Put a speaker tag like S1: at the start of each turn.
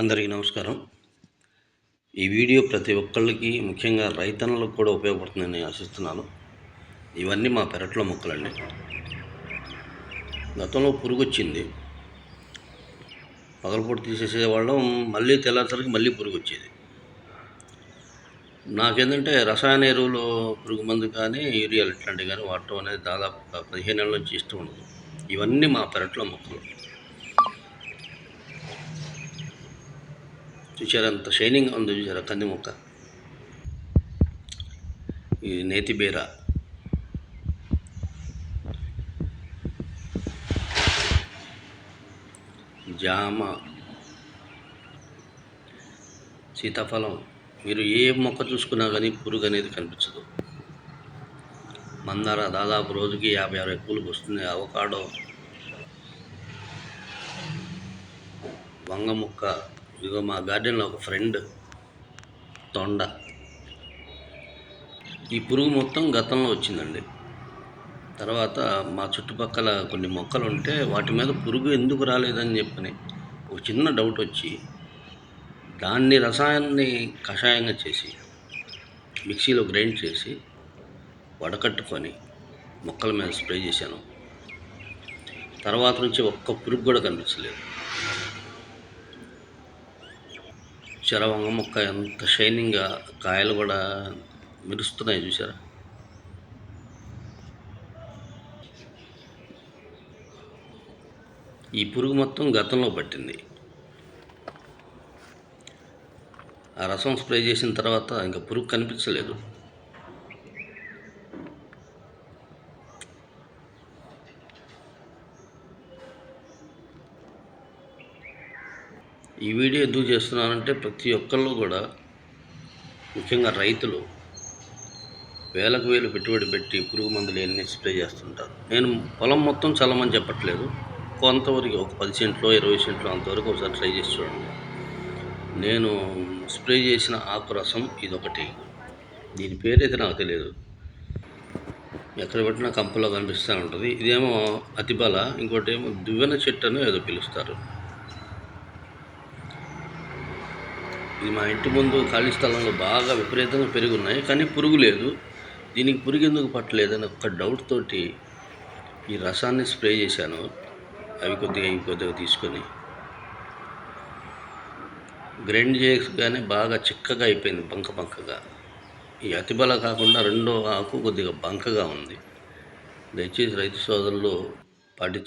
S1: అందరికీ నమస్కారం. ఈ వీడియో ప్రతి ఒక్కళ్ళకి ముఖ్యంగా రైతన్నలకు కూడా ఉపయోగపడుతుందని ఆశిస్తున్నాను. ఇవన్నీ మా పెరట్లో మొక్కలండి. గతంలో పురుగు వచ్చింది పగలపూట తీసేసేవాళ్ళం మళ్ళీ తెల్లారిసరికి మళ్ళీ పురుగు వచ్చేది నాకేంటంటే రసాయన ఎరువులు పురుగు మందు కానీ యూరియాలు ఇట్లాంటివి కానీ వాడటం అనేది దాదాపు పదిహేను నెలల నుంచి ఇష్టం ఉండదు. ఇవన్నీ మా పెరట్లో మొక్కలు. చూసారా అంత షైనింగ్ ఉంది చూసారా కంది మొక్క. ఇది నేతి బీర. జామ. సీతాఫలం. మీరు ఏ మొక్క చూసుకున్నా కానీ పురుగు అనేది కనిపించదు. మందార దాదాపు రోజుకి యాభై అరవై పూలకు వస్తుంది. అవకాడో. వంగ మొక్క. ఇదిగో మా గార్డెన్లో ఒక ఫ్రెండ్ తొండ. ఈ పురుగు మొత్తం గతంలో వచ్చిందండి. తర్వాత మా చుట్టుపక్కల కొన్ని మొక్కలు ఉంటే వాటి మీద పురుగు ఎందుకు రాలేదని చెప్పని ఒక చిన్న డౌట్ వచ్చి దాన్ని రసాయనాన్ని కషాయంగా చేసి మిక్సీలో గ్రైండ్ చేసి వడకట్టుకొని మొక్కల మీద స్ప్రే చేశాను. తర్వాత నుంచి ఒక్క పురుగు కూడా కనిపించలేదు. చరవంగ మొక్క ఎంత షైనింగ్గా కాయలు కూడా మెరుస్తున్నాయి చూసారా ఈ పురుగు మొత్తం గతంలో పట్టింది. ఆ రసం స్ప్రే చేసిన తర్వాత ఇంకా పురుగు కనిపించలేదు. ఈ వీడియో ఎందుకు చేస్తున్నానంటే ప్రతి ఒక్కళ్ళు కూడా ముఖ్యంగా రైతులు వేలకు వేలు పెట్టుబడి పెట్టి పురుగు మందులు ఎన్ని స్ప్రే చేస్తుంటారు. నేను పొలం మొత్తం చల్లమని చెప్పట్లేదు. కొంతవరకు ఒక పది సెంట్లో ఇరవై సెంట్లో అంతవరకు ఒకసారి ట్రై చేసి చూడండి. నేను స్ప్రే చేసిన ఆకు రసం ఇదొకటి. దీని పేరైతే నాకు తెలియదు. ఎక్కడ పెట్టినా కంపలో కనిపిస్తూ ఉంటుంది. ఇదేమో అతిబల ఇంకోటి ఏమో దువ్వెన చెట్టు అని ఏదో పిలుస్తారు. ఇది మా ఇంటి ముందు ఖాళీ స్థలంలో బాగా విపరీతంగా పెరిగి ఉన్నాయి కానీ పురుగు లేదు దీనికి పురుగు ఎందుకు పట్టలేదని ఒక డౌట్ తోటి ఈ రసాన్ని స్ప్రే చేశాను. అవి కొద్దిగా ఇవి కొద్దిగా తీసుకొని గ్రైండ్ చేయగానే బాగా చిక్కగా అయిపోయింది బంక బంకగా. ఈ అతిబల కాకుండా రెండో ఆకు కొద్దిగా బంకగా ఉంది. దయచేసి రైతు సోదరులు పాటి